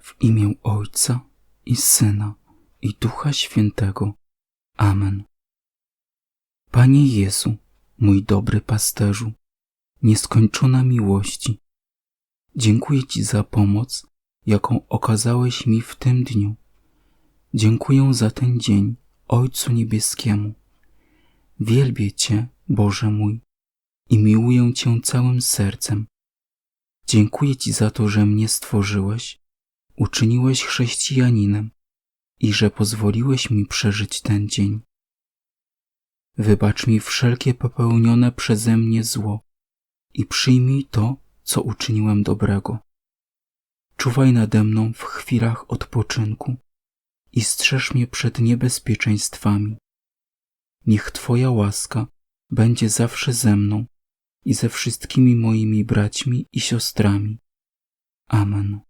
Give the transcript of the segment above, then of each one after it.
W imię Ojca i Syna i Ducha Świętego. Amen. Panie Jezu, mój dobry pasterzu, nieskończona miłości, dziękuję Ci za pomoc, jaką okazałeś mi w tym dniu. Dziękuję za ten dzień Ojcu Niebieskiemu. Wielbię Cię, Boże mój, i miłuję Cię całym sercem. Dziękuję Ci za to, że mnie stworzyłeś, uczyniłeś chrześcijaninem i że pozwoliłeś mi przeżyć ten dzień. Wybacz mi wszelkie popełnione przeze mnie zło i przyjmij to, co uczyniłem dobrego. Czuwaj nade mną w chwilach odpoczynku i strzeż mnie przed niebezpieczeństwami. Niech Twoja łaska będzie zawsze ze mną i ze wszystkimi moimi braćmi i siostrami. Amen.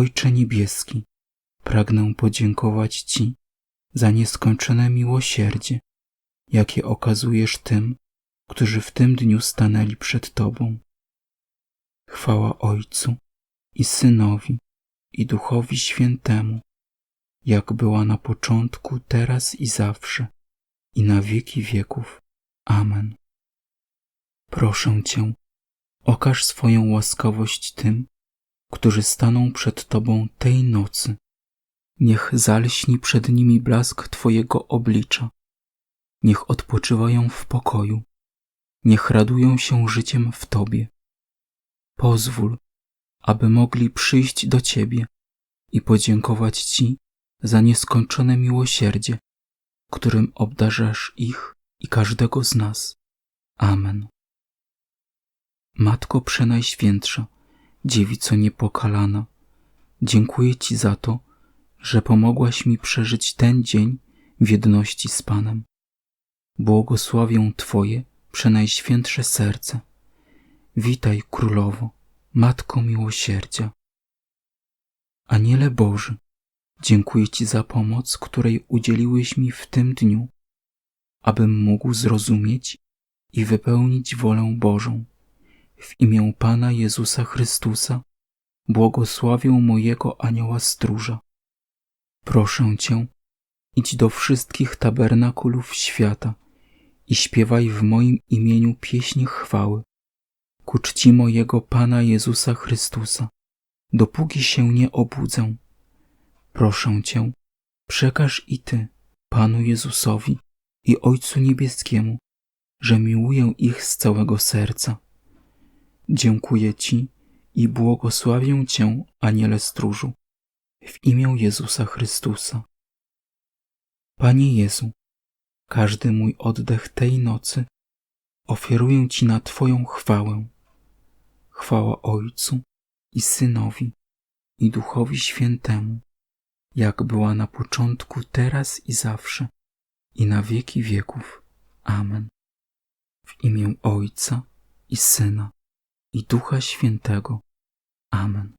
Ojcze Niebieski, pragnę podziękować Ci za nieskończone miłosierdzie, jakie okazujesz tym, którzy w tym dniu stanęli przed Tobą. Chwała Ojcu i Synowi i Duchowi Świętemu, jak była na początku, teraz i zawsze, i na wieki wieków. Amen. Proszę Cię, okaż swoją łaskawość tym, którzy staną przed Tobą tej nocy. Niech zalśni przed nimi blask Twojego oblicza. Niech odpoczywają w pokoju. Niech radują się życiem w Tobie. Pozwól, aby mogli przyjść do Ciebie i podziękować Ci za nieskończone miłosierdzie, którym obdarzasz ich i każdego z nas. Amen. Matko Przenajświętsza, Dziewico Niepokalana, dziękuję Ci za to, że pomogłaś mi przeżyć ten dzień w jedności z Panem. Błogosławię Twoje Przenajświętsze serce. Witaj, Królowo, Matko Miłosierdzia. Aniele Boży, dziękuję Ci za pomoc, której udzieliłeś mi w tym dniu, abym mógł zrozumieć i wypełnić wolę Bożą. W imię Pana Jezusa Chrystusa błogosławię mojego anioła stróża. Proszę Cię, idź do wszystkich tabernakulów świata i śpiewaj w moim imieniu pieśń chwały ku czci mojego Pana Jezusa Chrystusa, dopóki się nie obudzę. Proszę Cię, przekaż i Ty Panu Jezusowi i Ojcu Niebieskiemu, że miłuję ich z całego serca. Dziękuję Ci i błogosławię Cię, Aniele Stróżu, w imię Jezusa Chrystusa. Panie Jezu, każdy mój oddech tej nocy ofiaruję Ci na Twoją chwałę. Chwała Ojcu i Synowi i Duchowi Świętemu, jak była na początku, teraz i zawsze, i na wieki wieków. Amen. W imię Ojca i Syna i Ducha Świętego. Amen.